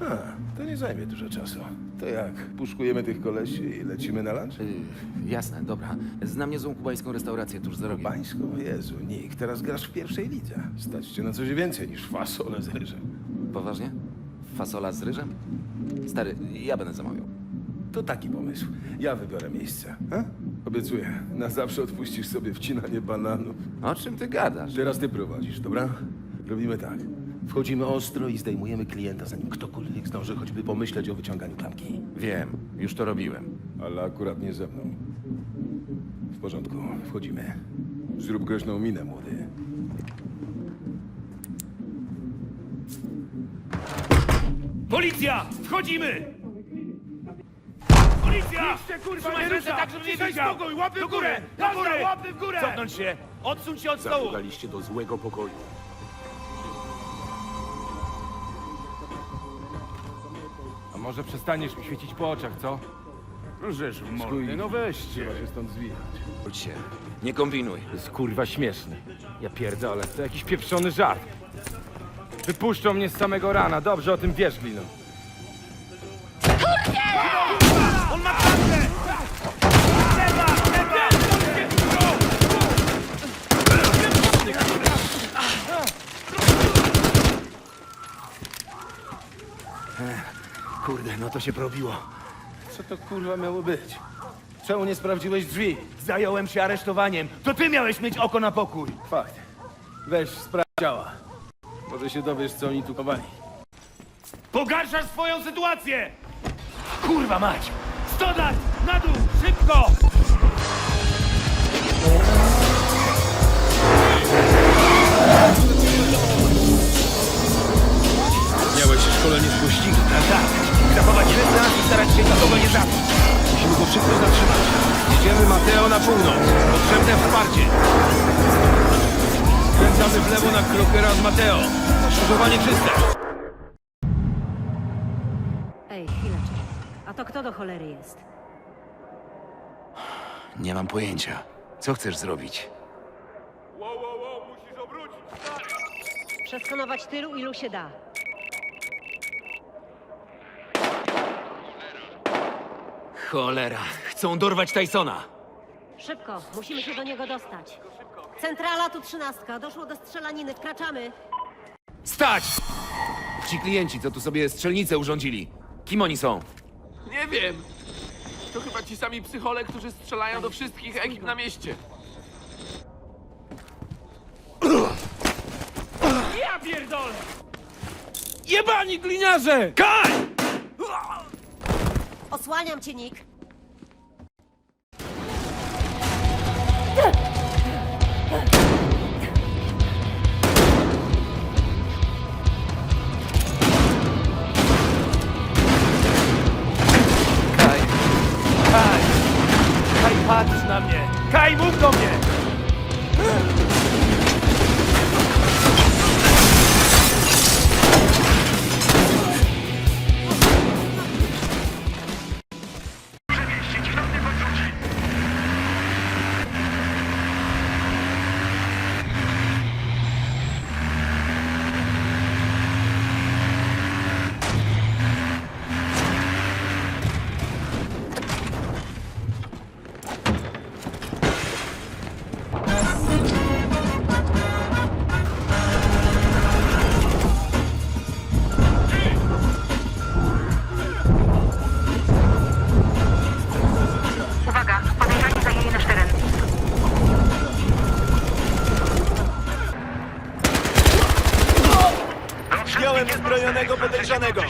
A, to nie zajmie dużo czasu. To jak, puszkujemy tych kolesi i lecimy na lunch? Y, jasne, dobra. Znam niezłą kubańską restaurację tuż za rogiem. Bańską? Jezu, Nick, teraz grasz w pierwszej lidze. Stać cię na coś więcej niż fasole z ryżem. Poważnie? Fasola z ryżem? Stary, ja będę zamawiał. To taki pomysł. Ja wybiorę miejsce. A? Obiecuję, na zawsze odpuścisz sobie wcinanie bananów. O czym ty gadasz? Teraz ty prowadzisz, dobra? Robimy tak. Wchodzimy ostro i zdejmujemy klienta, zanim ktokolwiek zdąży choćby pomyśleć o wyciąganiu klamki. Wiem, już to robiłem. Ale akurat nie ze mną. W porządku, wchodzimy. Zrób groźną minę, młody. Policja! Wchodzimy! Policja! Jeszcze kurwa nie ręce tak, żeby nie widział! Spokój, łapy w górę! Do góry! Łapy w górę! Cofnąć się! Odsuń się od stołu! Zapukaliście do złego pokoju. Może przestaniesz mi świecić po oczach, co? Żeż w mordę, no weźcie! Trzeba się stąd zwijać. Chodź się. Nie kombinuj. To jest kurwa śmieszne. Ja pierdolę, to jakiś pieprzony żart. Wypuszczą mnie z samego rana, dobrze o tym wiesz, Glino. On ma kartę! Lewa! Lewa! Kurde, no to się probiło. Co to kurwa miało być? Czemu nie sprawdziłeś drzwi? Zająłem się aresztowaniem. To ty miałeś mieć oko na pokój. Fakt. Weź, sprawdź ciała. Może się dowiesz, co oni tu chowali. Pogarszasz swoją sytuację! Kurwa mać! Stodać! Na dół! Szybko! Miałeś szkolenie z pościgu. Tak, tak. Zachować dystans i starać się nikogo nie zabić. Musimy go szybko zatrzymać. Jedziemy Mateo na północ. Potrzebne wsparcie. Skręcamy w lewo na Krokera z Mateo. Skrzyżowanie czyste. Ej, chwileczkę. A to kto do cholery jest? Nie mam pojęcia. Co chcesz zrobić? Przeskanować tylu, ilu się da. Cholera, chcą dorwać Tysona. Szybko, musimy się do niego dostać. Centrala tu trzynastka, doszło do strzelaniny, wkraczamy. Stać! Ci klienci, co tu sobie strzelnicę urządzili. Kim oni są? Nie wiem. To chyba ci sami psychole, którzy strzelają do wszystkich ekip na mieście. Ja pierdolę! Jebani gliniarze! Kaj! Osłaniam cię, Nick. Kaj! Kaj! Kaj, patrz na mnie! Kaj, mów do mnie! Uzbrojonego podejrzanego!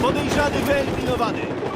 Podejrzany wyeliminowany!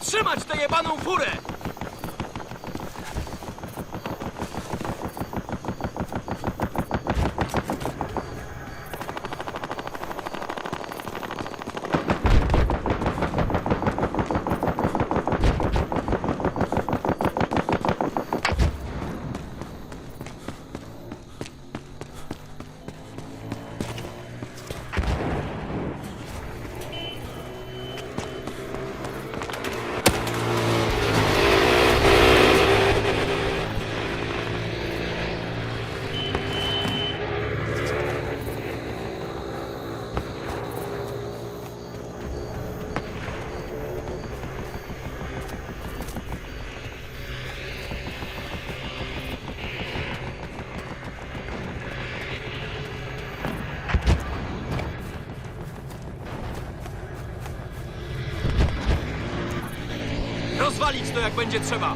Zatrzymać tę jebaną furę! Rozwalić to jak będzie trzeba!